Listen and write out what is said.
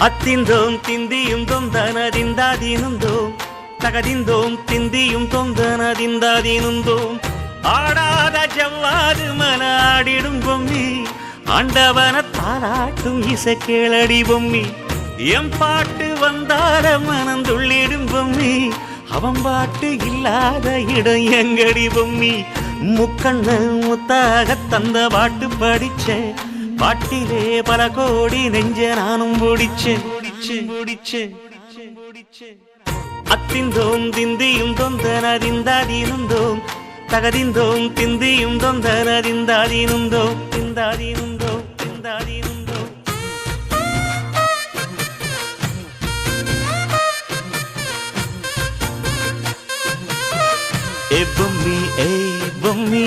அத்திந்தோம் திந்தியும் தொந்தனதிந்தாதீனுந்தோம். தகதிந்தோம் திந்தியும் தொந்தனதிந்தாதீனுந்தோம். ஆடாத ஜவ்வாது மன ஆடிடும் பொம்மி. ஆண்டவன தாராட்டும் இசை கேளடி பொம்மி. எம் பாட்டு வந்தார மனந்துள்ளிடும் பொம்மி. அவன் பாட்டு இல்லாத இடம் எங்கடி பொம்மி. முக்கண்ணு முத்தாக தந்த பாட்டு படிச்சேன் பாட்டிலே பல கோடி நெஞ்ச நானும் ஓடிச்சு முடிச்சேன் அத்திந்தோம் திந்தியும் தொந்தனறிந்தாதீனுந்தோம் தகதிந்தோம் திந்தியும் தொந்தனதிந்தாதீனுந்தோம் திந்தாதீனுந்தோ திந்தாதீனுந்தோம் ஏ பொம்மி ஏ பொம்மி.